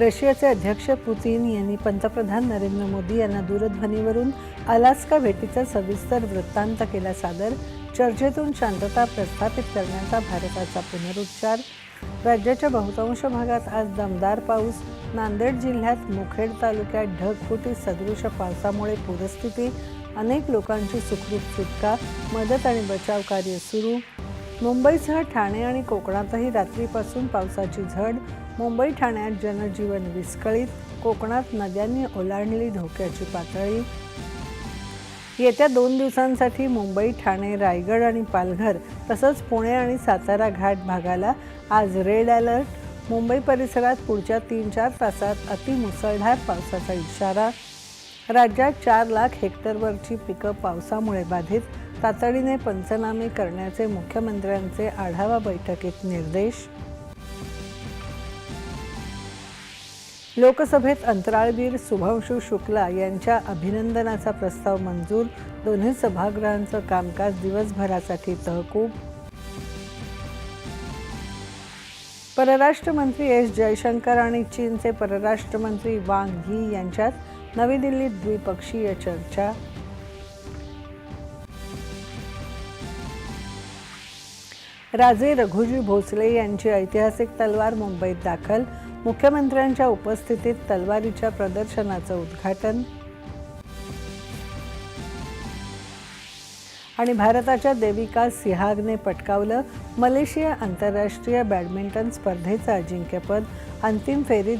रशियाचे अध्यक्ष पुतीन यांनी पंतप्रधान नरेंद्र मोदी यांना दूरध्वनीवरून अलास्का भेटीचा सविस्तर वृत्तांत केला सादर. चर्चेतून शांतता प्रस्थापित करण्याचा भारताचा पुनरुच्चार. राज्याच्या बहुतांश भागात आज दमदार पाऊस. नांदेड जिल्ह्यात मुखेड तालुक्यात ढगफुटी सदृश पावसामुळे पूरस्थिती. अनेक लोकांची सुखरूप सुटका. मदत आणि बचाव कार्य सुरू. मुंबईसह ठाणे आणि कोकणातही रात्रीपासून पावसाची झड मुंबई ठाण्यात जनजीवन विस्कळीत. कोकणात नद्यांनी ओलांडली धोक्याची पातळी. येत्या दोन दिवसांसाठी मुंबई ठाणे रायगड आणि पालघर तसंच पुणे आणि सातारा घाट भागाला आज रेड अलर्ट. मुंबई परिसरात पुढच्या तीन चार तासात अतिमुसळधार पावसाचा इशारा. राज्यात चार लाख हेक्टरवरची पिकं पावसामुळे बाधित. तातडीने पंचनामे करण्याचे मुख्यमंत्र्यांचे आढावा बैठकीत निर्देश. लोकसभेत अंतराळवीर शुभांशू शुक्ला यांच्या अभिनंदनाचा प्रस्ताव मंजूर. दोन्ही सभागृहांचं कामकाज दिवसभरासाठी तहकूब परराष्ट्र मंत्री एस जयशंकर आणि चीनचे परराष्ट्र मंत्री वांग ही यांच्यात नवी दिल्लीत द्विपक्षीय चर्चा. राजे रघुजी भोसले यांची ऐतिहासिक तलवार मुंबईत दाखल. मुख्यमंत्र्यांच्या उपस्थितीत तलवारीच्या प्रदर्शनाचं उद्घाटन. आणि भारताच्या देविका सिहागने पटकावलं मलेशिया आंतरराष्ट्रीय बॅडमिंटन स्पर्धेचं अजिंक्यपद अंतिम फेरीत